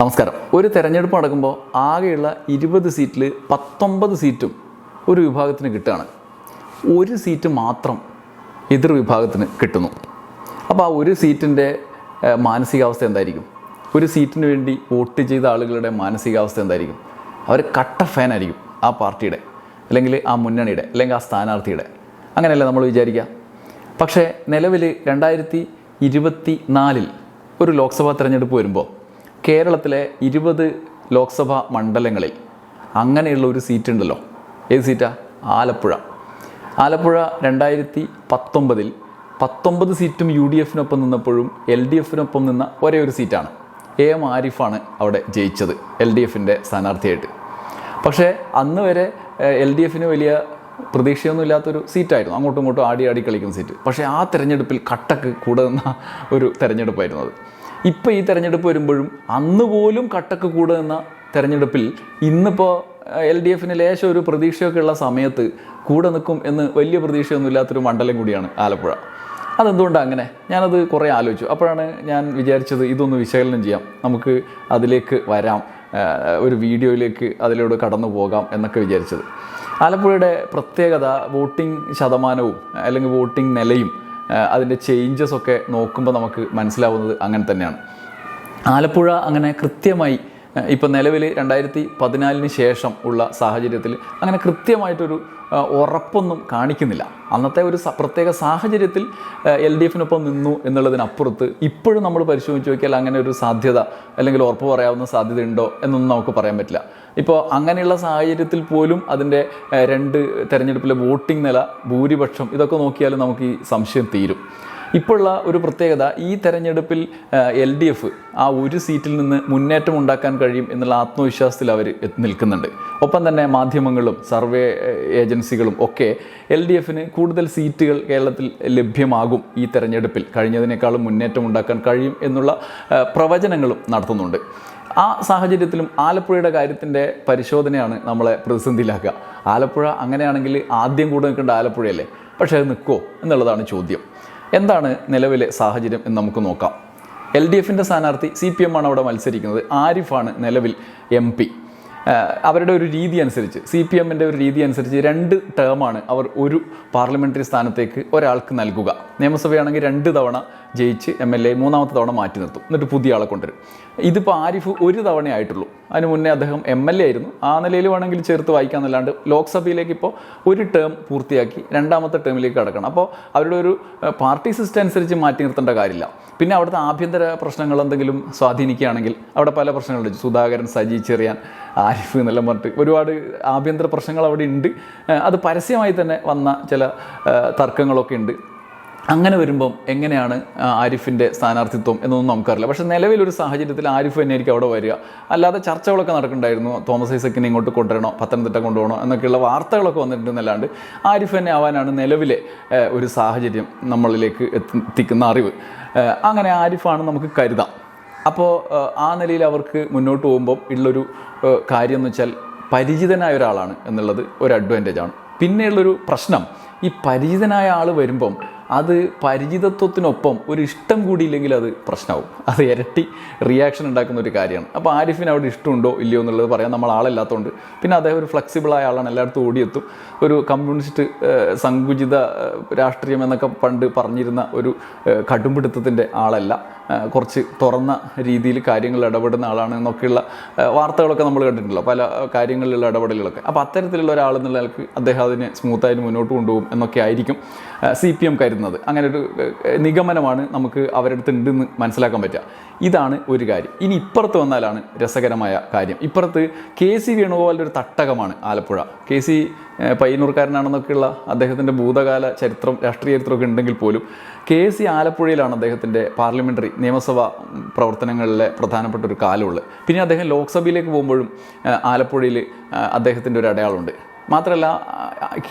നമസ്കാരം. ഒരു തെരഞ്ഞെടുപ്പ് നടക്കുമ്പോൾ ആകെയുള്ള ഇരുപത് സീറ്റിൽ പത്തൊമ്പത് സീറ്റും ഒരു വിഭാഗത്തിന് കിട്ടുകയാണ്. ഒരു സീറ്റ് മാത്രം എതിർ വിഭാഗത്തിന് കിട്ടുന്നു. അപ്പോൾ ആ ഒരു സീറ്റിന്റെ മാനസികാവസ്ഥ എന്തായിരിക്കും? ഒരു സീറ്റിന് വേണ്ടി വോട്ട് ചെയ്ത ആളുകളുടെ മാനസികാവസ്ഥ എന്തായിരിക്കും? അവർ കട്ട ഫാനായിരിക്കും ആ പാർട്ടിയുടെ അല്ലെങ്കിൽ ആ മുന്നണിയുടെ അല്ലെങ്കിൽ ആ സ്ഥാനാർത്ഥിയുടെ. അങ്ങനെയല്ലേ നമ്മൾ വിചാരിക്കുക പക്ഷേ നിലവിൽ രണ്ടായിരത്തി ഇരുപത്തി നാലിൽ ഒരു ലോക്സഭാ തിരഞ്ഞെടുപ്പ് വരുമ്പോൾ കേരളത്തിലെ ഇരുപത് ലോക്സഭാ മണ്ഡലങ്ങളിൽ അങ്ങനെയുള്ള ഒരു സീറ്റ് ഉണ്ടല്ലോ ഏത് സീറ്റാ? ആലപ്പുഴ. ആലപ്പുഴ രണ്ടായിരത്തി പത്തൊമ്പതിൽ പത്തൊമ്പത് സീറ്റും യു ഡി എഫിനൊപ്പം നിന്നപ്പോഴും എൽ ഡി എഫിനൊപ്പം നിന്ന ഒരേ ഒരു സീറ്റാണ്. എ എം ആരിഫാണ് അവിടെ ജയിച്ചത് എൽ ഡി എഫിന്റെ സ്ഥാനാർത്ഥിയായിട്ട്. പക്ഷേ അന്ന് വരെ എൽ ഡി എഫിന് വലിയ പ്രതീക്ഷയൊന്നും ഇല്ലാത്തൊരു സീറ്റായിരുന്നു. അങ്ങോട്ടും ഇങ്ങോട്ടും ആടി ആടി കളിക്കുന്ന സീറ്റ്. പക്ഷേ ആ തിരഞ്ഞെടുപ്പിൽ കട്ടക്ക് കൂടുന്ന ഒരു തെരഞ്ഞെടുപ്പായിരുന്നു അത്. ഇപ്പോൾ ഈ തെരഞ്ഞെടുപ്പ് വരുമ്പോഴും അന്ന് പോലും കട്ടക്ക് കൂടുന്ന തെരഞ്ഞെടുപ്പിൽ ഇന്നിപ്പോൾ എൽ ഡി എഫിന് ലേശം ഒരു പ്രതീക്ഷയൊക്കെ ഉള്ള സമയത്ത് കൂടെ നിൽക്കും എന്ന് വലിയ പ്രതീക്ഷയൊന്നും ഇല്ലാത്തൊരു മണ്ഡലം കൂടിയാണ് ആലപ്പുഴ. അതെന്തുകൊണ്ടാണ് അങ്ങനെ? ഞാനത് കുറേ ആലോചിച്ചു. അപ്പോഴാണ് ഞാൻ വിചാരിച്ചത് ഇതൊന്ന് വിശകലനം ചെയ്യാം. നമുക്ക് അതിലേക്ക് വരാം. ഒരു വീഡിയോയിലേക്ക് അതിലൂടെ കടന്നു പോകാം എന്നൊക്കെ വിചാരിച്ചത്. ആലപ്പുഴയുടെ പ്രത്യേകത വോട്ടിംഗ് ശതമാനവും അല്ലെങ്കിൽ വോട്ടിംഗ് നിലയും അതിന്റെ ചേഞ്ചസ് ഒക്കെ നോക്കുമ്പോൾ നമുക്ക് മനസ്സിലാവുന്നത് അങ്ങനെ തന്നെയാണ്. ആലപ്പുഴ അങ്ങനെ കൃത്യമായി ഇപ്പം നിലവിൽ രണ്ടായിരത്തി പതിനാലിന് ശേഷം ഉള്ള സാഹചര്യത്തിൽ അങ്ങനെ കൃത്യമായിട്ടൊരു ഉറപ്പൊന്നും കാണിക്കുന്നില്ല. അന്നത്തെ ഒരു പ്രത്യേക സാഹചര്യത്തിൽ എൽ ഡി എഫിനൊപ്പം നിന്നു എന്നുള്ളതിനപ്പുറത്ത് ഇപ്പോഴും നമ്മൾ പരിശോധിച്ച് നോക്കിയാൽ അങ്ങനെ ഒരു സാധ്യത അല്ലെങ്കിൽ ഉറപ്പ് പറയാവുന്ന സാധ്യത ഉണ്ടോ എന്നൊന്നും നമുക്ക് പറയാൻ പറ്റില്ല. ഇപ്പോൾ അങ്ങനെയുള്ള സാഹചര്യത്തിൽ പോലും അതിന്റെ രണ്ട് തെരഞ്ഞെടുപ്പിലെ വോട്ടിംഗ് നില ഭൂരിപക്ഷം ഇതൊക്കെ നോക്കിയാൽ നമുക്ക് ഈ സംശയം തീരും. ഇപ്പോഴുള്ള ഒരു പ്രത്യേകത ഈ തെരഞ്ഞെടുപ്പിൽ എൽ ഡി എഫ് ആ ഒരു സീറ്റിൽ നിന്ന് മുന്നേറ്റം ഉണ്ടാക്കാൻ കഴിയും എന്നുള്ള ആത്മവിശ്വാസത്തിൽ അവർ നിൽക്കുന്നുണ്ട്. ഒപ്പം തന്നെ മാധ്യമങ്ങളും സർവേ ഏജൻസികളും ഒക്കെ എൽ ഡി എഫിന് കൂടുതൽ സീറ്റുകൾ കേരളത്തിൽ ലഭ്യമാകും ഈ തെരഞ്ഞെടുപ്പിൽ. കഴിഞ്ഞതിനേക്കാളും മുന്നേറ്റം ഉണ്ടാക്കാൻ കഴിയും എന്നുള്ള പ്രവചനങ്ങളും നടത്തുന്നുണ്ട്. ആ സാഹചര്യത്തിലും ആലപ്പുഴയുടെ കാര്യത്തിന്റെ പരിശോധനയാണ് നമ്മളെ പ്രതിസന്ധിയിലാക്കുക. ആലപ്പുഴ അങ്ങനെയാണെങ്കിൽ ആദ്യം കൂടെ നിൽക്കേണ്ട ആലപ്പുഴയല്ലേ? പക്ഷേ അത് നിൽക്കുമോ എന്നുള്ളതാണ് ചോദ്യം. എന്താണ് നിലവിലെ സാഹചര്യം എന്ന് നമുക്ക് നോക്കാം. എൽ ഡി എഫിന്റെ സ്ഥാനാർത്ഥി സി പി എം ആണ് അവിടെ മത്സരിക്കുന്നത്. ആരിഫാണ് നിലവിൽ എം പി. അവരുടെ ഒരു രീതി അനുസരിച്ച് സി പി എമ്മിന്റെ ഒരു രീതി അനുസരിച്ച് രണ്ട് ടേമാണ് അവർ ഒരു പാർലമെന്ററി സ്ഥാനത്തേക്ക് ഒരാൾക്ക് നൽകുക. നിയമസഭയാണെങ്കിൽ രണ്ട് തവണ ജയിച്ച് എം എൽ എ മൂന്നാമത്തെ തവണ മാറ്റി നിർത്തും. എന്നിട്ട് പുതിയ ആളെ കൊണ്ടുവരും. ഇതിപ്പോൾ ആരിഫ് ഒരു തവണ ആയിട്ടുള്ളൂ. അതിന് മുന്നേ അദ്ദേഹം എം എൽ എ ആയിരുന്നു. ആ നിലയിൽ വേണമെങ്കിൽ ചേർത്ത് വായിക്കാമെന്നല്ലാണ്ട് ലോക്സഭയിലേക്ക് ഇപ്പോൾ ഒരു ടേം പൂർത്തിയാക്കി രണ്ടാമത്തെ ടേമിലേക്ക് കടക്കണം. അപ്പോൾ അവരുടെ ഒരു പാർട്ടി സിസ്റ്റം അനുസരിച്ച് മാറ്റി നിർത്തേണ്ട കാര്യമില്ല. പിന്നെ അവിടുത്തെ ആഭ്യന്തര പ്രശ്നങ്ങൾ എന്തെങ്കിലും സ്വാധീനിക്കുകയാണെങ്കിൽ അവിടെ പല പ്രശ്നങ്ങളുണ്ട്. സുധാകരൻ സജി ചെറിയാൻ ആരിഫ് എന്നെല്ലാം പറഞ്ഞിട്ട് ഒരുപാട് ആഭ്യന്തര പ്രശ്നങ്ങൾ അവിടെ ഉണ്ട്. അത് പരസ്യമായി തന്നെ വന്ന ചില തർക്കങ്ങളൊക്കെ ഉണ്ട്. അങ്ങനെ വരുമ്പം എങ്ങനെയാണ് ആരിഫിന്റെ സ്ഥാനാർത്ഥിത്വം എന്നൊന്നും നമുക്കറിയില്ല. പക്ഷേ നിലവിലൊരു സാഹചര്യത്തിൽ ആരിഫ് തന്നെയായിരിക്കും അവിടെ വരിക. അല്ലാതെ ചർച്ചകളൊക്കെ നടക്കുന്നുണ്ടായിരുന്നു. തോമസ് ഐസക്കിനെ ഇങ്ങോട്ട് കൊണ്ടുവരണോ പത്തനംതിട്ട കൊണ്ടുപോകണോ എന്നൊക്കെയുള്ള വാർത്തകളൊക്കെ വന്നിട്ടുണ്ടെന്നല്ലാണ്ട് ആരിഫ് തന്നെ ആവാനാണ് നിലവിലെ ഒരു സാഹചര്യം നമ്മളിലേക്ക് എത്തിക്കുന്ന അറിവ്. അങ്ങനെ ആരിഫാണ് നമുക്ക് കരുതാം. അപ്പോൾ ആ നിലയിൽ അവർക്ക് മുന്നോട്ട് പോകുമ്പം ഉള്ളൊരു കാര്യം എന്ന് വെച്ചാൽ പരിചിതനായ ഒരാളാണ് എന്നുള്ളത് ഒരു അഡ്വാന്റേജ് ആണ്. പിന്നെയുള്ളൊരു പ്രശ്നം ഈ പരിചിതനായ ആൾ വരുമ്പം അത് പരിചിതത്വത്തിനൊപ്പം ഒരു ഇഷ്ടം കൂടി ഇല്ലെങ്കിൽ അത് പ്രശ്നമാവും. അത് ഇരട്ടി റിയാക്ഷൻ ഉണ്ടാക്കുന്ന ഒരു കാര്യമാണ്. അപ്പോൾ ആരിഫിന് അവിടെ ഇഷ്ടമുണ്ടോ ഇല്ലയോ എന്നുള്ളത് പറയാൻ നമ്മൾ ആളല്ലാത്തതുകൊണ്ട് പിന്നെ അദ്ദേഹം ഒരു ഫ്ലെക്സിബിളായ ആളാണ്. എല്ലായിടത്തും ഓടിയെത്തും. ഒരു കമ്മ്യൂണിസ്റ്റ് സങ്കുചിത രാഷ്ട്രീയം എന്നൊക്കെ പണ്ട് പറഞ്ഞിരുന്ന ഒരു കടുംപിടുത്തത്തിന്റെ ആളല്ല. കുറച്ച് തുറന്ന രീതിയിൽ കാര്യങ്ങളിൽ ഇടപെടുന്ന ആളാണ് എന്നൊക്കെയുള്ള വാർത്തകളൊക്കെ നമ്മൾ കണ്ടിട്ടുണ്ടല്ലോ പല കാര്യങ്ങളിലുള്ള ഇടപെടലുകളൊക്കെ. അപ്പോൾ അത്തരത്തിലുള്ള ഒരാൾ എന്നുള്ള നിലയ്ക്ക് അദ്ദേഹം അതിനെ സ്മൂത്തായിട്ട് മുന്നോട്ട് കൊണ്ടുപോകും എന്നൊക്കെ ആയിരിക്കും സി പി എം കരുതുന്നത്. അങ്ങനെ ഒരു നിഗമനമാണ് നമുക്ക് അവരുടെ അടുത്ത് ഉണ്ടെന്ന് മനസ്സിലാക്കാൻ പറ്റുക. ഇതാണ് ഒരു കാര്യം. ഇനി ഇപ്പുറത്ത് വന്നാലാണ് രസകരമായ കാര്യം. ഇപ്പുറത്ത് കെ സി വേണുഗോപാലിന്റെ ഒരു തട്ടകമാണ് ആലപ്പുഴ. കെ സി പയ്യന്നൂർക്കാരനാണെന്നൊക്കെയുള്ള അദ്ദേഹത്തിന്റെ ഭൂതകാല ചരിത്രം രാഷ്ട്രീയ ചരിത്രമൊക്കെ ഉണ്ടെങ്കിൽ പോലും കെ സി ആലപ്പുഴയിലാണ് അദ്ദേഹത്തിന്റെ പാർലമെന്ററി നിയമസഭാ പ്രവർത്തനങ്ങളിലെ പ്രധാനപ്പെട്ട ഒരു കാലമുള്ളത് പിന്നെ അദ്ദേഹം ലോക്സഭയിലേക്ക് പോകുമ്പോഴും ആലപ്പുഴയിൽ അദ്ദേഹത്തിന്റെ ഒരു അടയാളമുണ്ട്. മാത്രമല്ല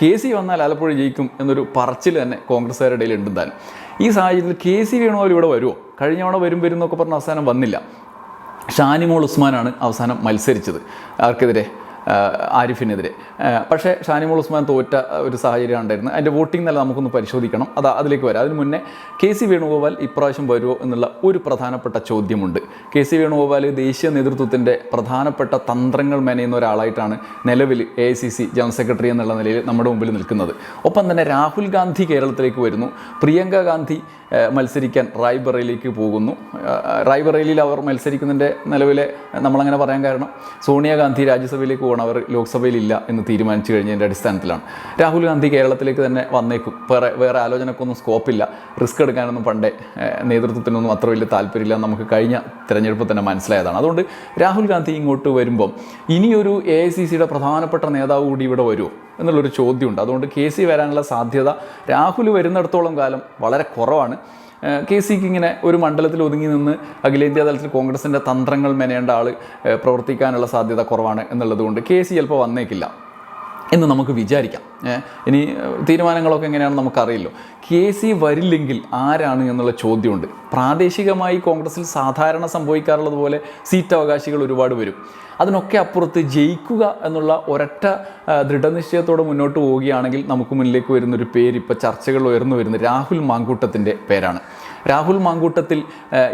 കെ സി വന്നാൽ ആലപ്പുഴ ജയിക്കും എന്നൊരു പറച്ചിൽ തന്നെ കോൺഗ്രസ്സുകാരുടെ ഇടയിൽ ഉണ്ടെന്നാൽ ഈ സാഹചര്യത്തിൽ കെ സി വേണുപോലും ഇവിടെ വരുമോ കഴിഞ്ഞ തവണ വരും വരും എന്നൊക്കെ പറഞ്ഞ അവസാനം വന്നില്ല. ഷാനിമോൾ ഉസ്മാനാണ് അവസാനം മത്സരിച്ചത്. ആർക്കെതിരെ? ആരിഫിനെതിരെ. പക്ഷേ ഷാനിമോൾ ഉസ്മാൻ തോറ്റ ഒരു സാഹചര്യം ഉണ്ടായിരുന്നു. അതിന്റെ വോട്ടിംഗ് നില നമുക്കൊന്ന് പരിശോധിക്കണം. അത് അതിലേക്ക് വരാം. അതിന് മുന്നേ കെ സി വേണുഗോപാൽ ഇപ്രാവശ്യം വരുമോ എന്നുള്ള ഒരു പ്രധാനപ്പെട്ട ചോദ്യമുണ്ട്. കെ സി വേണുഗോപാൽ ദേശീയ നേതൃത്വത്തിന്റെ പ്രധാനപ്പെട്ട തന്ത്രങ്ങൾ മെനയുന്ന ഒരാളായിട്ടാണ് നിലവിൽ A I C C general secretary എന്നുള്ള നിലയിൽ നമ്മുടെ മുമ്പിൽ നിൽക്കുന്നത്. ഒപ്പം തന്നെ രാഹുൽ ഗാന്ധി കേരളത്തിലേക്ക് വരുന്നു. പ്രിയങ്ക ഗാന്ധി മത്സരിക്കാൻ റായ്ബറയിലേക്ക് പോകുന്നു. റായ്ബറയിലിൽ അവർ മത്സരിക്കുന്നതിന്റെ നിലവിലെ നമ്മളങ്ങനെ പറയാൻ കാരണം സോണിയാഗാന്ധി രാജ്യസഭയിലേക്ക് പോകണം അവർ ലോക്സഭയിലില്ല എന്ന് തീരുമാനിച്ചു കഴിഞ്ഞതിന്റെ അടിസ്ഥാനത്തിലാണ്. രാഹുൽ ഗാന്ധി കേരളത്തിലേക്ക് തന്നെ വന്നേക്കും. വേറെ വേറെ ആലോചനക്കൊന്നും സ്കോപ്പില്ല. റിസ്ക് എടുക്കാനൊന്നും പണ്ടേ നേതൃത്വത്തിനൊന്നും അത്ര വലിയ താല്പര്യമില്ല നമുക്ക് കഴിഞ്ഞ തിരഞ്ഞെടുപ്പ് തന്നെ മനസ്സിലായതാണ്. അതുകൊണ്ട് രാഹുൽ ഗാന്ധി ഇങ്ങോട്ട് വരുമ്പം ഇനിയൊരു എ ഐ സി സിയുടെ പ്രധാനപ്പെട്ട നേതാവ് കൂടി ഇവിടെ വരുമോ എന്നുള്ളൊരു ചോദ്യമുണ്ട്. അതുകൊണ്ട് കെ സി വരാനുള്ള സാധ്യത രാഹുൽ വരുന്നിടത്തോളം കാലം വളരെ കുറവാണ്. കെ സിക്ക് ഇങ്ങനെ ഒരു മണ്ഡലത്തിൽ ഒതുങ്ങി നിന്ന് അഖിലേന്ത്യാ തലത്തിൽ കോൺഗ്രസിന്റെ തന്ത്രങ്ങൾ മെനയേണ്ട ആൾ പ്രവർത്തിക്കാനുള്ള സാധ്യത കുറവാണ് എന്നുള്ളതുകൊണ്ട് കെ സി ചിലപ്പോൾ വന്നേക്കില്ല എന്ന് നമുക്ക് വിചാരിക്കാം. ഇനി തീരുമാനങ്ങളൊക്കെ എങ്ങനെയാണെന്ന് നമുക്കറിയില്ലോ. കെ സി വരില്ലെങ്കിൽ ആരാണ് എന്നുള്ള ചോദ്യമുണ്ട്. പ്രാദേശികമായി കോൺഗ്രസിൽ സാധാരണ സംഭവിക്കാറുള്ളത് പോലെ സീറ്റ് അവകാശികൾ ഒരുപാട് വരും. അതിനൊക്കെ അപ്പുറത്ത് ജയിക്കുക എന്നുള്ള ഒരൊറ്റ ദൃഢനിശ്ചയത്തോടെ മുന്നോട്ട് പോവുകയാണെങ്കിൽ നമുക്ക് മുന്നിലേക്ക് വരുന്നൊരു പേര് ഇപ്പോൾ ചർച്ചകൾ ഉയർന്നു വരുന്ന രാഹുൽ മാങ്കൂട്ടത്തിന്റെ പേരാണ്. രാഹുൽ മാങ്കൂട്ടത്തിൽ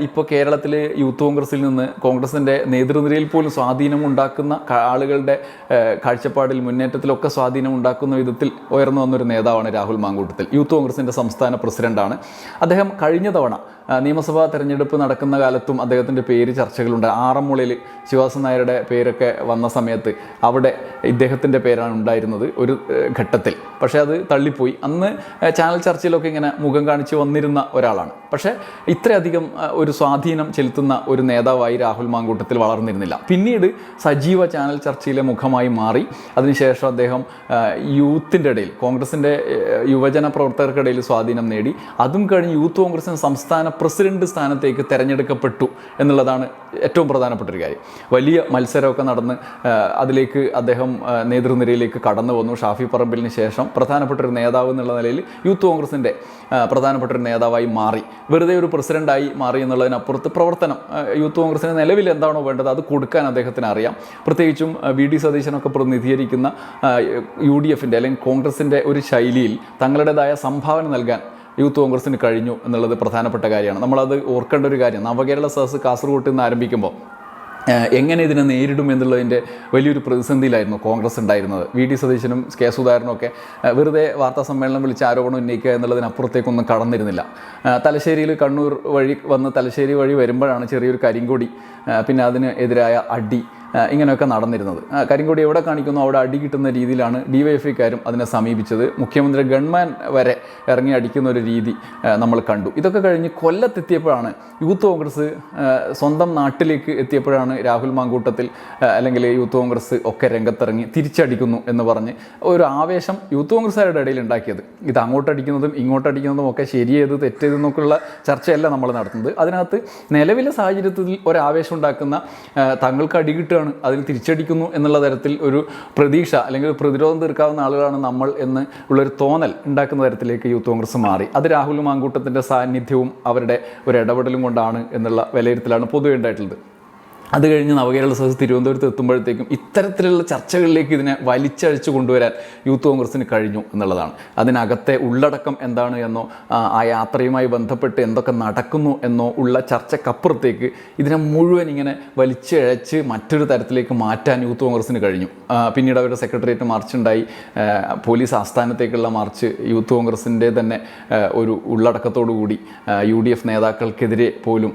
ഇപ്പോൾ കേരളത്തിലെ യൂത്ത് കോൺഗ്രസിൽ നിന്ന് കോൺഗ്രസിന്റെ നേതൃനിരയിൽ പോലും സ്വാധീനം ഉണ്ടാക്കുന്ന ആളുകളുടെ കാഴ്ചപ്പാടിൽ മുന്നേറ്റത്തിലൊക്കെ സ്വാധീനം ഉണ്ടാക്കുന്ന വിധത്തിൽ ഉയർന്നു വന്നൊരു നേതാവാണ് രാഹുൽ മാങ്കൂട്ടത്തിൽ. യൂത്ത് കോൺഗ്രസിന്റെ സംസ്ഥാന പ്രസിഡന്റാണ്. അദ്ദേഹം കഴിഞ്ഞ തവണ നിയമസഭാ തെരഞ്ഞെടുപ്പ് നടക്കുന്ന കാലത്തും അദ്ദേഹത്തിന്റെ പേര് ചർച്ചകളുണ്ട്. ആറന്മുളയിൽ ശിവാസ നായരുടെ പേരൊക്കെ വന്ന സമയത്ത് അവിടെ ഇദ്ദേഹത്തിന്റെ പേരാണ് ഉണ്ടായിരുന്നത് ഒരു ഘട്ടത്തിൽ. പക്ഷേ അത് തള്ളിപ്പോയി. അന്ന് ചാനൽ ചർച്ചയിലൊക്കെ ഇങ്ങനെ മുഖം കാണിച്ച് വന്നിരുന്ന ഒരാളാണ്. പക്ഷേ ഇത്രയധികം ഒരു സ്വാധീനം ചെലുത്തുന്ന ഒരു നേതാവായി രാഹുൽ മാങ്കൂട്ടത്തിൽ വളർന്നിരുന്നില്ല. പിന്നീട് സജീവ ചാനൽ ചർച്ചയിലെ മുഖമായി മാറി. അതിനുശേഷം അദ്ദേഹം യൂത്തിന്റെ ഇടയിൽ കോൺഗ്രസിന്റെ യുവജന പ്രവർത്തകർക്കിടയിൽ സ്വാധീനം നേടി. അതും കഴിഞ്ഞ് യൂത്ത് കോൺഗ്രസിന് സംസ്ഥാന പ്രസിഡന്റ് സ്ഥാനത്തേക്ക് തിരഞ്ഞെടുക്കപ്പെട്ടു എന്നുള്ളതാണ് ഏറ്റവും പ്രധാനപ്പെട്ട ഒരു കാര്യം. വലിയ മത്സരമൊക്കെ നടന്ന് അതിലേക്ക് അദ്ദേഹം നേതൃനിരയിലേക്ക് കടന്നു വന്നു. ഷാഫി പറമ്പിലിന് ശേഷം പ്രധാനപ്പെട്ട ഒരു നേതാവ് എന്നുള്ള നിലയിൽ യൂത്ത് കോൺഗ്രസിന്റെ പ്രധാനപ്പെട്ട ഒരു നേതാവായി മാറി. വെറുതെ ഒരു പ്രസിഡന്റായി മാറി എന്നുള്ളതിനപ്പുറത്ത് പ്രവർത്തനം യൂത്ത് കോൺഗ്രസിന് നിലവിൽ എന്താണോ വേണ്ടത് അത് കൊടുക്കാൻ അദ്ദേഹത്തിന് അറിയാം പ്രത്യേകിച്ചും വി. ഡി. സതീശനൊക്കെ പ്രതിനിധീകരിക്കുന്ന യു ഡി എഫിന്റെ അല്ലെങ്കിൽ കോൺഗ്രസിന്റെ ഒരു ശൈലിയിൽ തങ്ങളുടേതായ സംഭാവന നൽകാൻ യൂത്ത് കോൺഗ്രസിന് കഴിഞ്ഞു എന്നുള്ളത് പ്രധാനപ്പെട്ട കാര്യമാണ്. നമ്മളത് ഓർക്കേണ്ട ഒരു കാര്യം നവകേരള സദസ് കാസർഗോഡ് നിന്ന് ആരംഭിക്കുമ്പോൾ എങ്ങനെ ഇതിനെ നേരിടും എന്നുള്ളതിന്റെ വലിയൊരു പ്രതിസന്ധിയിലായിരുന്നു കോൺഗ്രസ് ഉണ്ടായിരുന്നത്. വി. ഡി സതീശനും കെ. സുധാകരനും ഒക്കെ വെറുതെ വാർത്താ സമ്മേളനം വിളിച്ച് ആരോപണം ഉന്നയിക്കുക എന്നുള്ളതിനപ്പുറത്തേക്കൊന്നും കടന്നിരുന്നില്ല. തലശ്ശേരിയിൽ കണ്ണൂർ വഴി വന്ന് തലശ്ശേരി വഴി വരുമ്പോഴാണ് ചെറിയൊരു കരിങ്കൊടി പിന്നെ അതിന് എതിരായ അടി ഇങ്ങനെയൊക്കെ നടന്നിരുന്നത്. കരിങ്കൊടി എവിടെ കാണിക്കുന്നു? അവിടെ അടി കിട്ടുന്ന രീതിയിലാണ് ഡിവൈഎഫ്ഐക്കാരും അതിനെ സമീപിച്ചത്. മുഖ്യമന്ത്രി ഗൺമാൻ വരെ ഇറങ്ങി അടിക്കുന്ന ഒരു രീതി നമ്മൾ കണ്ടു. ഇതൊക്കെ കഴിഞ്ഞ് കൊല്ലത്തെത്തിയപ്പോഴാണ് യൂത്ത് കോൺഗ്രസ് സ്വന്തം നാട്ടിലേക്ക് എത്തിയപ്പോഴാണ് രാഹുൽ മാങ്കൂട്ടത്തിൽ അല്ലെങ്കിൽ യൂത്ത് കോൺഗ്രസ് ഒക്കെ രംഗത്തിറങ്ങി തിരിച്ചടിക്കുന്നു എന്ന് പറഞ്ഞ് ഒരു ആവേശം യൂത്ത് കോൺഗ്രസ്സുകാരുടെ ഇടയിൽ ഉണ്ടാക്കിയത്. ഇത് അങ്ങോട്ടടിക്കുന്നതും ഇങ്ങോട്ടടിക്കുന്നതും ഒക്കെ ശരിയേത് തെറ്റേതെന്നൊക്കെയുള്ള ചർച്ചയല്ല നമ്മൾ നടത്തുന്നത്. അതിനകത്ത് നിലവിലെ സാഹചര്യത്തിൽ ഒരാവേശം ഉണ്ടാക്കുന്ന ഏഹ് തങ്ങൾക്ക് അടി കിട്ടുകയാണ് അതിന് തിരിച്ചടിക്കുന്നു എന്നുള്ള തരത്തിൽ ഒരു പ്രതീക്ഷ അല്ലെങ്കിൽ പ്രതിരോധം തീർക്കാവുന്ന ആളുകളാണ് നമ്മൾ എന്ന് ഉള്ളൊരു തോന്നൽ ഉണ്ടാക്കുന്ന തരത്തിലേക്ക് യൂത്ത് കോൺഗ്രസ് മാറി. അത് രാഹുൽ മാങ്കൂട്ടത്തിന്റെ സാന്നിധ്യവും അവരുടെ ഒരു ഇടപെടലും കൊണ്ടാണ് എന്നുള്ള വിലയിരുത്തലാണ് പൊതുവെ ഉണ്ടായിട്ടുള്ളത്. അത് കഴിഞ്ഞ് നവകേരള സദസ് തിരുവനന്തപുരത്ത് എത്തുമ്പോഴത്തേക്കും ഇത്തരത്തിലുള്ള ചർച്ചകളിലേക്ക് ഇതിനെ വലിച്ചഴിച്ചു കൊണ്ടുവരാൻ യൂത്ത് കോൺഗ്രസിന് കഴിഞ്ഞു എന്നുള്ളതാണ്. അതിനകത്തെ ഉള്ളടക്കം എന്താണ് എന്നോ ആ, യാത്രയുമായി ബന്ധപ്പെട്ട് എന്തൊക്കെ നടക്കുന്നു എന്നോ ഉള്ള ചർച്ചക്കപ്പുറത്തേക്ക് ഇതിനെ മുഴുവൻ ഇങ്ങനെ വലിച്ചഴച്ച് മറ്റൊരു തരത്തിലേക്ക് മാറ്റാൻ യൂത്ത് കോൺഗ്രസിന് കഴിഞ്ഞു. പിന്നീട് അവരുടെ സെക്രട്ടേറിയറ്റ് മാർച്ച് ഉണ്ടായി പോലീസ് ആസ്ഥാനത്തേക്കുള്ള മാർച്ച് യൂത്ത് കോൺഗ്രസിന്റെ തന്നെ ഒരു ഉള്ളടക്കത്തോടു കൂടി യു ഡി എഫ് നേതാക്കൾക്കെതിരെ പോലും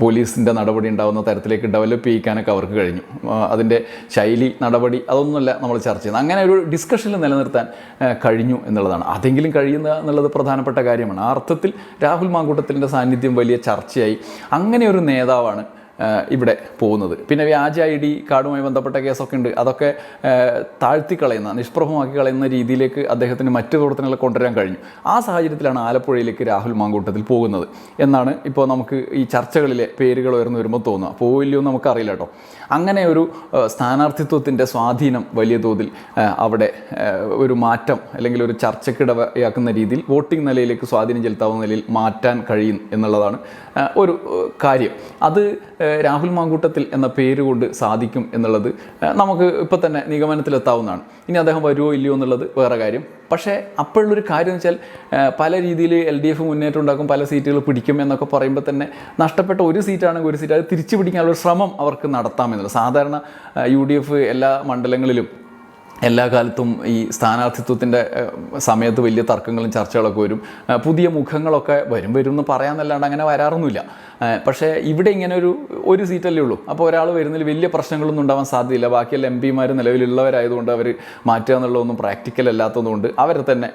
പോലീസിന്റെ നടപടി ഉണ്ടാകുന്ന തരത്തിലേക്ക് ഡെവലപ്പ് ചെയ്യിക്കാനൊക്കെ അവർക്ക് കഴിഞ്ഞു. അതിന്റെ ശൈലി നടപടി അതൊന്നുമല്ല നമ്മൾ ചർച്ച ചെയ്യുന്നത്. അങ്ങനെ ഒരു ഡിസ്കഷനിൽ നിലനിർത്താൻ കഴിഞ്ഞു എന്നുള്ളതാണ്. അതെങ്കിലും കഴിയുന്ന എന്നുള്ളത് പ്രധാനപ്പെട്ട കാര്യമാണ്. ആ അർത്ഥത്തിൽ രാഹുൽ മാങ്കൂട്ടത്തിന്റെ സാന്നിധ്യം വലിയ ചർച്ചയായി. അങ്ങനെ ഒരു നേതാവാണ് ഇവിടെ പോകുന്നത്. പിന്നെ വ്യാജ ഐ ഡി കാർഡുമായി ബന്ധപ്പെട്ട കേസൊക്കെ ഉണ്ട്. അതൊക്കെ താഴ്ത്തി താഴ്ത്തിക്കളയുന്ന നിഷ്പ്രഭമാക്കി കളയുന്ന രീതിയിലേക്ക് അദ്ദേഹത്തിന് മറ്റു പ്രവർത്തനങ്ങൾ കൊണ്ടുവരാൻ കഴിഞ്ഞു. ആ സാഹചര്യത്തിലാണ് ആലപ്പുഴയിലേക്ക് രാഹുൽ മാങ്കൂട്ടത്തിൽ പോകുന്നത്. എന്നാണ് ഇപ്പോൾ നമുക്ക് ഈ ചർച്ചകളിലെ പേരുകൾ ഉയർന്നു വരുമ്പോൾ തോന്നുക. പോവില്ലയോ നമുക്കറിയില്ല കേട്ടോ. അങ്ങനെ ഒരു സ്ഥാനാർത്ഥിത്വത്തിന്റെ സ്വാധീനം വലിയ തോതിൽ അവിടെ ഒരു മാറ്റം അല്ലെങ്കിൽ ഒരു ചർച്ചക്കിടവയാക്കുന്ന രീതിയിൽ വോട്ടിംഗ് നിലയിലേക്ക് സ്വാധീനം ചെലുത്താവുന്ന നിലയിൽ മാറ്റാൻ കഴിയും എന്നുള്ളതാണ് ഒരു കാര്യം. അത് രാഹുൽ മാങ്കൂട്ടത്തിൽ എന്ന പേര് കൊണ്ട് സാധിക്കും എന്നുള്ളത് നമുക്ക് ഇപ്പം തന്നെ നിഗമനത്തിലെത്താവുന്നതാണ്. ഇനി അദ്ദേഹം വരുമോ ഇല്ലയോ എന്നുള്ളത് വേറെ കാര്യം. പക്ഷേ അപ്പോഴുള്ളൊരു കാര്യം എന്ന് വെച്ചാൽ പല രീതിയിൽ എൽ ഡി എഫ് മുന്നേറ്റം ഉണ്ടാക്കും പല സീറ്റുകൾ പിടിക്കും എന്നൊക്കെ പറയുമ്പോൾ തന്നെ നഷ്ടപ്പെട്ട ഒരു സീറ്റാണെങ്കിൽ ഒരു സീറ്റ് അത് തിരിച്ചു പിടിക്കാനുള്ള ശ്രമം അവർക്ക് നടത്താമെന്നുള്ളത് സാധാരണ യു ഡി എഫ് എല്ലാ മണ്ഡലങ്ങളിലും എല്ലാ കാലത്തും ഈ സ്ഥാനാർത്ഥിത്വത്തിന്റെ സമയത്ത് വലിയ തർക്കങ്ങളും ചർച്ചകളൊക്കെ വരും. പുതിയ മുഖങ്ങളൊക്കെ വരും വരും എന്ന് പറയാമെന്നല്ലാണ്ട് അങ്ങനെ വരാറൊന്നുമില്ല. പക്ഷേ ഇവിടെ ഇങ്ങനെ ഒരു ഒരു സീറ്റല്ലേ ഉള്ളൂ. അപ്പോൾ ഒരാൾ വരുന്നതിൽ വലിയ പ്രശ്നങ്ങളൊന്നും ഉണ്ടാവാൻ സാധ്യതയില്ല. ബാക്കിയെല്ലാം എം പിമാർ നിലവിലുള്ളവരായതുകൊണ്ട് അവർ മാറ്റുക എന്നുള്ളതൊന്നും പ്രാക്ടിക്കൽ അല്ലാത്തതുകൊണ്ട് അവരെ തന്നെ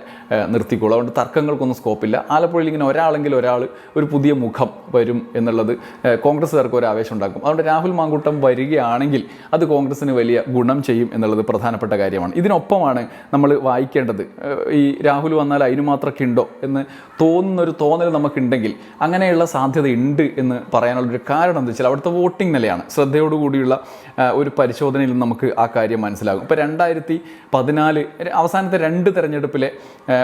നിർത്തിക്കോളൂ. അതുകൊണ്ട് തർക്കങ്ങൾക്കൊന്നും സ്കോപ്പില്ല ആലപ്പുഴയിൽ ഇങ്ങനെ ഒരാളെങ്കിലും ഒരാൾ ഒരു പുതിയ മുഖം വരും എന്നുള്ളത് കോൺഗ്രസ്സുകാർക്ക് ഒരു ആവേശം ഉണ്ടാക്കും. അതുകൊണ്ട് രാഹുൽ മാങ്കൂട്ടം വരികയാണെങ്കിൽ അത് കോൺഗ്രസ്സിന് വലിയ ഗുണം ചെയ്യും എന്നുള്ളത് പ്രധാനപ്പെട്ട കാര്യമാണ്. ഇതിനൊപ്പമാണ് നമ്മൾ വായിക്കേണ്ടത്. ഈ രാഹുൽ വന്നാൽ അതിന് മാത്രമൊക്കെ ഉണ്ടോ എന്ന് തോന്നുന്നൊരു തോന്നൽ നമുക്കുണ്ടെങ്കിൽ അങ്ങനെയുള്ള സാധ്യത ഉണ്ട് എന്ന് പറയാനുള്ളൊരു കാരണം എന്താ വെച്ചാൽ അവിടുത്തെ വോട്ടിംഗ് നിലയാണ്. ശ്രദ്ധയോടുകൂടിയുള്ള ഒരു പരിശോധനയിൽ നമുക്ക് ആ കാര്യം മനസ്സിലാകും. ഇപ്പോൾ രണ്ടായിരത്തി പതിനാല് അവസാനത്തെ രണ്ട് തെരഞ്ഞെടുപ്പിലെ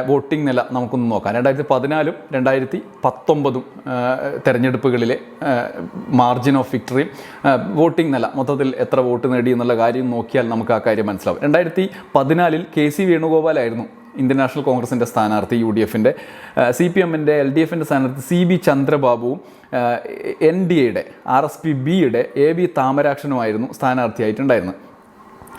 വോട്ടിംഗ് നില നമുക്കൊന്ന് നോക്കാം. രണ്ടായിരത്തി പതിനാലും രണ്ടായിരത്തി പത്തൊമ്പതും തെരഞ്ഞെടുപ്പുകളിലെ മാർജിൻ ഓഫ് വിക്ടറിയും വോട്ടിംഗ് നില മൊത്തത്തിൽ എത്ര വോട്ട് നേടി എന്നുള്ള കാര്യം നോക്കിയാൽ നമുക്ക് ആ കാര്യം മനസ്സിലാവും. രണ്ടായിരത്തി പതിനാലിൽ കെ സി വേണുഗോപാലായിരുന്നു ഇന്ത്യൻ നാഷണൽ കോൺഗ്രസിന്റെ സ്ഥാനാർത്ഥി യു ഡി എഫിന്റെ സി പി എമ്മിന്റെ എൽ ഡി എഫിന്റെ സ്ഥാനാർത്ഥി സി ബി ചന്ദ്രബാബുവും എൻ ഡി എയുടെ ആർ എസ് പി ബിയുടെ എ ബി താമരാക്ഷനുമായിരുന്നു സ്ഥാനാർത്ഥിയായിട്ടുണ്ടായിരുന്നത്.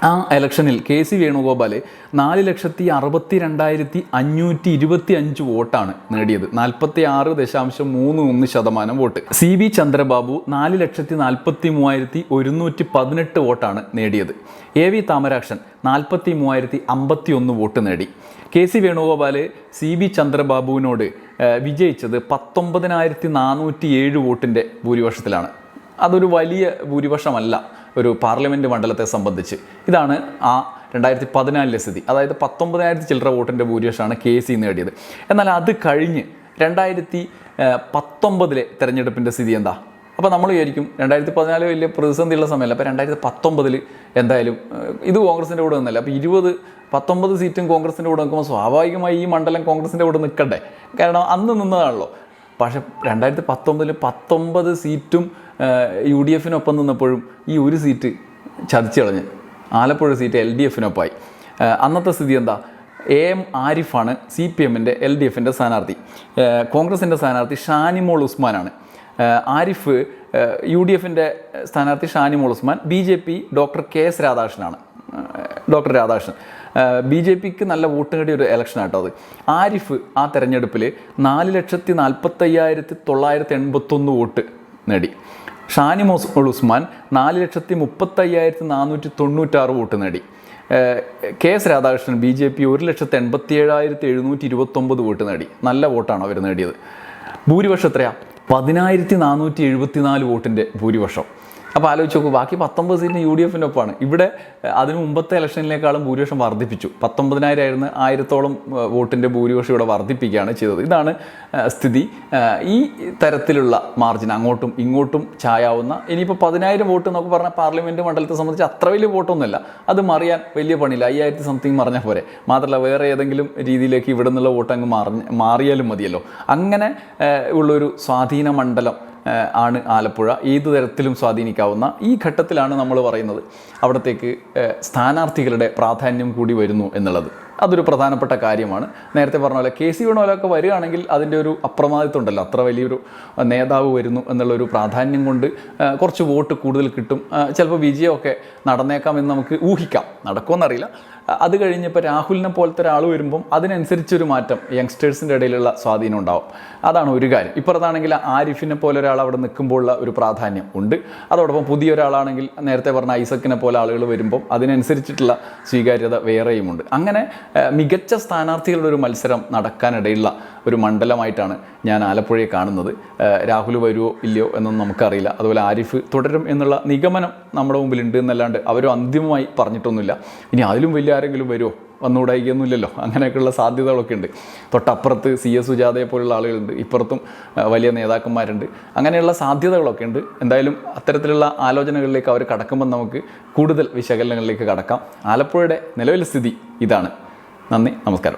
ആ ഇലക്ഷനിൽ കെ സി വേണുഗോപാൽ നാല് ലക്ഷത്തി അറുപത്തി രണ്ടായിരത്തി അഞ്ഞൂറ്റി ഇരുപത്തി അഞ്ച് വോട്ടാണ് നേടിയത്. നാൽപ്പത്തി ആറ് ദശാംശം മൂന്ന് ഒന്ന് ശതമാനം വോട്ട്. സി ബി ചന്ദ്രബാബു നാല് ലക്ഷത്തി നാൽപ്പത്തി മൂവായിരത്തി ഒരുന്നൂറ്റി പതിനെട്ട് വോട്ടാണ് നേടിയത്. എ വി താമരാക്ഷൻ നാൽപ്പത്തി മൂവായിരത്തി അമ്പത്തി ഒന്ന് വോട്ട് നേടി. K C Venugopal C B ചന്ദ്രബാബുവിനോട് വിജയിച്ചത് പത്തൊമ്പതിനായിരത്തി നാനൂറ്റി ഏഴ് വോട്ടിന്റെ ഭൂരിപക്ഷത്തിലാണ്. അതൊരു വലിയ ഭൂരിപക്ഷമല്ല. ഒരു പാർലമെന്റ് മണ്ഡലത്തെ സംബന്ധിച്ച്. ഇതാണ് ആ രണ്ടായിരത്തി പതിനാലിലെ സ്ഥിതി. അതായത് പത്തൊമ്പതിനായിരത്തി ചില്ലറ വോട്ടിന്റെ ഭൂരിപക്ഷമാണ് കെ സി നേടിയത്. എന്നാൽ അത് കഴിഞ്ഞ് രണ്ടായിരത്തി പത്തൊമ്പതിലെ തെരഞ്ഞെടുപ്പിന്റെ സ്ഥിതി എന്താ? അപ്പോൾ നമ്മൾ വിചാരിക്കും രണ്ടായിരത്തി പതിനാല് വലിയ പ്രതിസന്ധിയുള്ള സമയമല്ല. അപ്പോൾ രണ്ടായിരത്തി പത്തൊമ്പതിൽ എന്തായാലും ഇത് കോൺഗ്രസിന്റെ കൂടെ നിന്നല്ല. അപ്പോൾ ഇരുപത് പത്തൊമ്പത് സീറ്റും കോൺഗ്രസിന്റെ കൂടെ നിൽക്കുമ്പോൾ സ്വാഭാവികമായി ഈ മണ്ഡലം കോൺഗ്രസിന്റെ കൂടെ നിൽക്കട്ടെ കാരണം അന്ന് നിന്നതാണല്ലോ. പക്ഷേ രണ്ടായിരത്തി പത്തൊമ്പതിൽ പത്തൊമ്പത് സീറ്റും യു ഡി എഫിനൊപ്പം നിന്നപ്പോഴും ഈ ഒരു സീറ്റ് ചതിച്ചു കളഞ്ഞ് ആലപ്പുഴ സീറ്റ് എൽ ഡി എഫിനൊപ്പമായി അന്നത്തെ സ്ഥിതി എന്താ? എ എം ആരിഫാണ് സി പി എമ്മിന്റെ എൽ ഡി എഫിന്റെ സ്ഥാനാർത്ഥി. കോൺഗ്രസിന്റെ സ്ഥാനാർത്ഥി ഷാനിമോൾ ഉസ്മാനാണ്. ആരിഫ് യു ഡി എഫിന്റെ സ്ഥാനാർത്ഥി Shanimol Usman B J P doctor K S രാധാകൃഷ്ണനാണ്. Doctor Radhakrishnan. B J പിക്ക് നല്ല വോട്ട് നേടിയ ഒരു ഇലക്ഷൻ ആട്ടോ അത്. ആരിഫ് ആ തെരഞ്ഞെടുപ്പിൽ നാല് ലക്ഷത്തി നാൽപ്പത്തയ്യായിരത്തി തൊള്ളായിരത്തി എൺപത്തൊന്ന് വോട്ട് നേടി. ഷാനി മോസ് ഉസ്മാൻ നാല് ലക്ഷത്തി മുപ്പത്തയ്യായിരത്തി നാനൂറ്റി തൊണ്ണൂറ്റാറ് വോട്ട് നേടി. K S Radhakrishnan B J P ഒരു ലക്ഷത്തി എൺപത്തി ഏഴായിരത്തി എഴുന്നൂറ്റി ഇരുപത്തൊമ്പത് വോട്ട് നേടി. നല്ല വോട്ടാണ് അവർ നേടിയത്. ഭൂരിപക്ഷം എത്രയാ? പതിനായിരത്തി നാനൂറ്റി എഴുപത്തിനാല് വോട്ടിന്റെ ഭൂരിപക്ഷം. അപ്പോൾ ആലോചിച്ച് നോക്കൂ ബാക്കി പത്തൊമ്പത് സീറ്റിന് യു ഡി എഫിന്റെ ഒപ്പമാണ്. ഇവിടെ അതിന് മുമ്പത്തെ ഇലക്ഷനിലേക്കാളും ഭൂരിപക്ഷം വർദ്ധിപ്പിച്ചു. പത്തൊമ്പതിനായിരം ആയിരുന്നു ആയിരത്തോളം വോട്ടിന്റെ ഭൂരിപക്ഷം ഇവിടെ വർദ്ധിപ്പിക്കുകയാണ് ചെയ്തത്. ഇതാണ് സ്ഥിതി. ഈ തരത്തിലുള്ള മാർജിൻ അങ്ങോട്ടും ഇങ്ങോട്ടും ചായാവുന്ന ഇനിയിപ്പോൾ പതിനായിരം വോട്ട് എന്നൊക്കെ പറഞ്ഞാൽ പാർലമെന്റ് മണ്ഡലത്തെ സംബന്ധിച്ച് അത്ര വലിയ വോട്ടൊന്നുമല്ല. അത് മറിയാൻ വലിയ പണിയില്ല. അയ്യായിരത്തി സംതിങ് മറിഞ്ഞാൽ പോരെ. മാത്രമല്ല വേറെ ഏതെങ്കിലും രീതിയിലേക്ക് ഇവിടെ നിന്നുള്ള വോട്ട് അങ്ങ് മാറി മാറിയാലും മതിയല്ലോ. അങ്ങനെ ഉള്ളൊരു സ്വാധീന മണ്ഡലം ആണ് ആലപ്പുഴ. ഏത് തരത്തിലും സ്വാധീനിക്കാവുന്ന ഈ ഘട്ടത്തിലാണ് നമ്മൾ പറയുന്നത്. അവിടത്തേക്ക് സ്ഥാനാർത്ഥികളുടെ പ്രാധാന്യം കൂടി വരുന്നു എന്നുള്ളത്. അതൊരു പ്രധാനപ്പെട്ട കാര്യമാണ്. നേരത്തെ പറഞ്ഞ പോലെ കെ സി വേണോലൊക്കെ വരികയാണെങ്കിൽ അതിന്റെ ഒരു അപ്രമാദിത്വം ഉണ്ടല്ലോ. അത്ര വലിയൊരു നേതാവ് വരുന്നു എന്നുള്ളൊരു പ്രാധാന്യം കൊണ്ട് കുറച്ച് വോട്ട് കൂടുതൽ കിട്ടും. ചിലപ്പോൾ വിജയമൊക്കെ നടന്നേക്കാം എന്ന് നമുക്ക് ഊഹിക്കാം. നടക്കുമെന്നറിയില്ല. അത് കഴിഞ്ഞപ്പോൾ രാഹുലിനെ പോലത്തെ ഒരാൾ വരുമ്പം അതിനനുസരിച്ചൊരു മാറ്റം യങ്സ്റ്റേഴ്സിന്റെ ഇടയിലുള്ള സ്വാധീനം ഉണ്ടാവും. അതാണ് ഒരു കാര്യം. ഇപ്പുറത്താണെങ്കിൽ ആരിഫിനെ പോലെ ഒരാൾ അവിടെ നിൽക്കുമ്പോഴുള്ള ഒരു പ്രാധാന്യം ഉണ്ട്. അതോടൊപ്പം പുതിയ ഒരാളാണെങ്കിൽ നേരത്തെ പറഞ്ഞ ഐസക്കിനെ പോലെ ആളുകൾ വരുമ്പം അതിനനുസരിച്ചിട്ടുള്ള സ്വീകാര്യത വേറെയുമുണ്ട്. അങ്ങനെ മികച്ച സ്ഥാനാർത്ഥികളുടെ ഒരു മത്സരം നടക്കാനിടയുള്ള ഒരു മണ്ഡലമായിട്ടാണ് ഞാൻ ആലപ്പുഴയെ കാണുന്നത്. രാഹുൽ വരുമോ ഇല്ലയോ എന്നൊന്നും നമുക്കറിയില്ല. അതുപോലെ ആരിഫ് തുടരും എന്നുള്ള നിഗമനം നമ്മുടെ മുമ്പിലുണ്ട് എന്നല്ലാണ്ട് അവരും അന്തിമമായി പറഞ്ഞിട്ടൊന്നുമില്ല. ഇനി അതിലും വലിയ ആരെങ്കിലും വരുമോ വന്നുകൂടായിക്കൊന്നുമില്ലല്ലോ അങ്ങനെയൊക്കെയുള്ള സാധ്യതകളൊക്കെ ഉണ്ട്. തൊട്ടപ്പുറത്ത് സി എസ് സുജാതയെ പോലുള്ള ആളുകളുണ്ട്. ഇപ്പുറത്തും വലിയ നേതാക്കന്മാരുണ്ട്. അങ്ങനെയുള്ള സാധ്യതകളൊക്കെ ഉണ്ട്. എന്തായാലും അത്തരത്തിലുള്ള ആലോചനകളിലേക്ക് അവർ കടക്കുമ്പോൾ നമുക്ക് കൂടുതൽ വിശകലനങ്ങളിലേക്ക് കടക്കാം. ആലപ്പുഴയുടെ നിലവിലെ സ്ഥിതി ഇതാണ്. നന്ദി നമസ്കാരം.